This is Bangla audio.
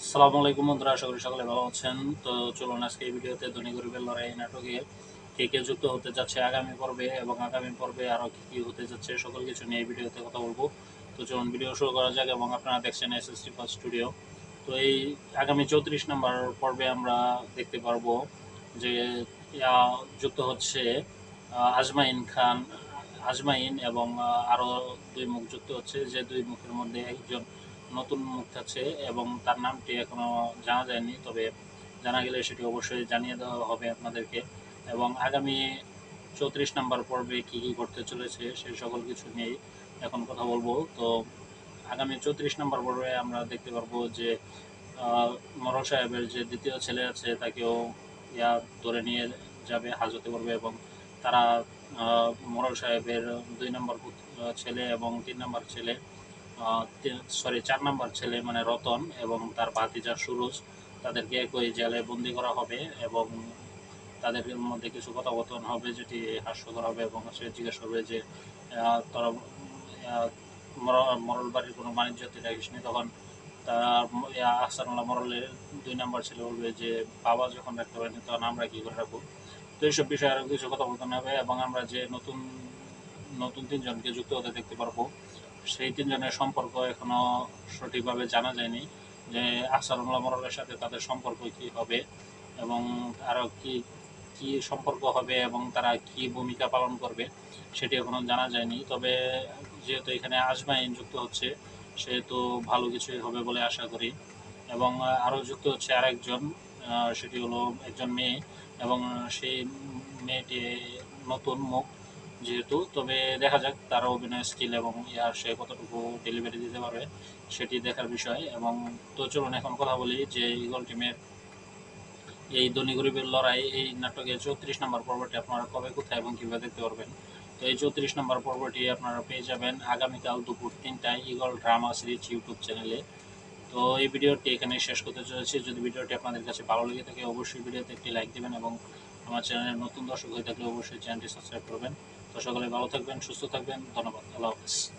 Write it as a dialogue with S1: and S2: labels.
S1: আসসালামু আলাইকুম বন্ধুরা, আশা করি সকলে ভালো আছেন। তো চলুন আজকে এই ভিডিওতে ধনী গরিবের লড়াই নাটকে কে কে যুক্ত হতে যাচ্ছে আগামী পর্বে এবং আগামী পর্বে আরও কী কী হতে যাচ্ছে, সকল কিছু নিয়ে এই ভিডিওতে কথা বলব। তো চলুন ভিডিও শুরু করা যাক এবং আপনারা দেখছেন S S T first studio তো এই আগামী চৌত্রিশ নম্বর পর্বে আমরা দেখতে পারব যে যুক্ত হচ্ছে আজমাইন খান, আজমাইন এবং আরও দুই মুখ যুক্ত হচ্ছে। যে দুই মুখের মধ্যে একজন নতুন মুখ আছে এবং তার নামটি এখনও জানা যায়নি, তবে জানা গেলে সেটি অবশ্যই জানিয়ে দেওয়া হবে আপনাদেরকে। এবং আগামী চৌত্রিশ নম্বর পর্বে কী কী করতে চলেছে সেই সকল কিছু নিয়েই এখন কথা বলব। তো আগামী চৌত্রিশ নম্বর পর্বে আমরা দেখতে পারব যে মরল সাহেবের যে দ্বিতীয় ছেলে আছে তাকেও ইয়া ধরে নিয়ে যাবে, হাজতে করবে এবং তারা মরল সাহেবের দুই নম্বর ছেলে এবং তিন নম্বর ছেলে সরি চার নম্বর ছেলে মানে রতন এবং তার ভাতিজা সুরজ, তাদেরকে একই জেলে বন্দি করা হবে এবং তাদের মধ্যে কিছু কথাবর্তন হবে যেটি হাস্যকর হবে এবং সে জিজ্ঞেস করবে যে তোরা মরল বাড়ির কোনো বাণিজ্য রাখিসনি তখন তার আহসানুল্লাহ মরলের দুই নম্বর ছেলে বলবে যে, বাবা যখন রাখতে পারেনি তখন আমরা কী করে রাখব? তো এইসব বিষয়ে আরও কিছু কথাবর্তন হবে এবং আমরা যে নতুন নতুন তিনজনকে যুক্ত হতে দেখতে পারব। সেই তিনজনের সম্পর্ক এখনও সঠিকভাবে জানা যায়নি যে আহসানুল্লাহ মরলের সাথে তাদের সম্পর্ক কি হবে এবং আরও কি কি সম্পর্ক হবে এবং তারা কি ভূমিকা পালন করবে সেটি এখনও জানা যায়নি। তবে যেহেতু এখানে আজমাইন যুক্ত হচ্ছে, সেহেতু ভালো কিছুই হবে বলে আশা করি। এবং আরও যুক্ত হচ্ছে আরেকজন সেটি হলো একজন মেয়ে এবং সেই মেয়েটি নতুন মুখ যেহেতু, তবে দেখা যাক তার অভিনয় স্কিল এবং ইয়ার সে কতটুকু ডেলিভারি দিতে পারবে, সেটি দেখার বিষয়। এবং তো চলুন এখন কথা বলি যে ইগল টিমের এই ধনী গরিবের লড়াই, এই নাটকের চৌত্রিশ নম্বর পর্বটি আপনারা কবে, কোথায় এবং কীভাবে দেখতে পারবেন? তো এই চৌত্রিশ নম্বর পর্বটি আপনারা পেয়ে যাবেন আগামীকাল দুপুর তিনটায় ইগল ড্রামা সিরিজ ইউটিউব চ্যানেলে। তো এই ভিডিওটি এখানে শেষ করতে চলেছি। যদি ভিডিওটি আপনাদের কাছে ভালো লেগে থাকে, অবশ্যই ভিডিওতে একটি লাইক দেবেন এবং আমার চ্যানেলের নতুন দর্শক হয়ে থাকলে অবশ্যই চ্যানেলটি সাবস্ক্রাইব করবেন। তো সকলে ভালো থাকবেন, সুস্থ থাকবেন। ধন্যবাদ। আল্লাহ হাফিজ।